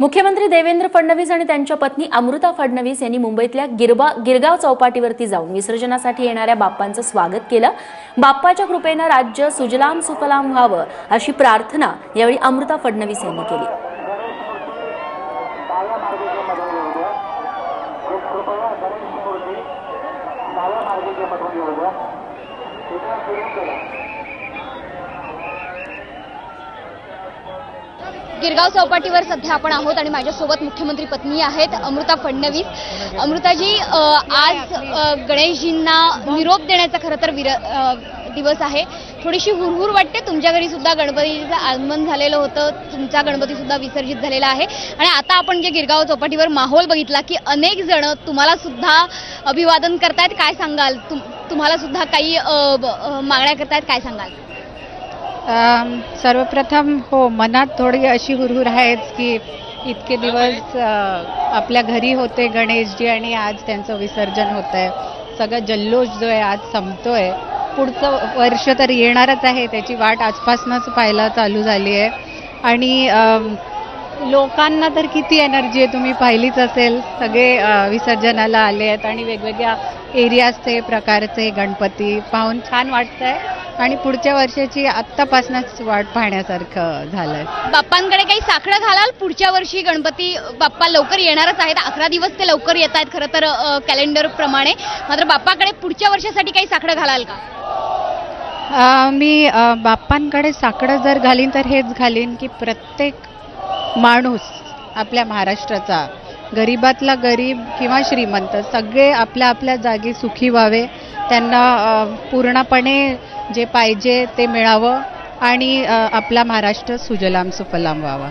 मुख्यमंत्री देवेंद्र फडणवीस आणि त्यांच्या पत्नी अमृता फडणवीस यांनी मुंबईतल्या गिरबा गिरगाव चौपाटीवरती जाऊन विसर्जनासाठी येणाऱ्या बाप्पांचं स्वागत केलं. बाप्पाच्या कृपेनं राज्य सुजलाम सुफलाम व्हावं अशी प्रार्थना यावेळी अमृता फडणवीस यांनी केली. कृपया गणेश मूर्ती डाव्या मार्गिकेमधून येऊ द्या. गिरगाव चौपाटीवर सध्या आपण आहोत आणि माझ्यासोबत मुख्यमंत्री पत्नी आहेत अमृता फडणवीस. अमृताजी आज गणेशजींना निरोप देण्याचा खरं तर विर दिवस आहे. थोडीशी हुरहुर वाटते. तुमच्या घरी सुद्धा गणपतीचं आगमन झालेलं होतं. तुमचा गणपती सुद्धा विसर्जित झालेला आहे. आणि आता आपण जे गिरगाव चौपाटीवर माहोल बघितला की अनेक जण तुम्हाला सुद्धा अभिवादन करतायत. काय सांगाल? तुम तुम्हाला सुद्धा काही ब- मागण्या करतायत? काय सांगाल? सर्वप्रथम हो मनात थोडी अशी हुरहुर आहेच की इतके दिवस आपल्या घरी होते गणेशजी आणि आज त्यांचं विसर्जन होत आहे सगळं जल्लोष जो आहे आज संपतोय. पुढचं वर्ष तर येणारच आहे त्याची वाट आजपासूनच पाहायला चालू झाली आहे. आणि लोकांना तर किती एनर्जी आहे तुम्ही पाहिलीच असेल. सगळे विसर्जनाला आले आहेत आणि वेगवेगळ्या एरियाजचे प्रकारचे गणपती पाहून छान वाटतंय. आणि पुढच्या वर्षाची आत्तापासूनच वाट पाहण्यासारखं झालंय. बाप्पांकडे काही साखळं घालाल? पुढच्या वर्षी गणपती बाप्पा लवकर येणारच आहेत. अकरा दिवस ते लवकर येत आहेत खरं तर कॅलेंडर प्रमाणे. मात्र बाप्पाकडे पुढच्या वर्षासाठी काही साखळं घालाल का? मी बाप्पांकडे साकडं जर घालीन तर हेच घालीन की प्रत्येक माणूस आपल्या महाराष्ट्राचा गरीबातला गरीब किंवा श्रीमंत सगळे आपल्या आपल्या जागी सुखी व्हावे. त्यांना पूर्णपणे जे पाहिजे ते मिळावं आणि आपला महाराष्ट्र सुजलाम सुफलाम व्हावा.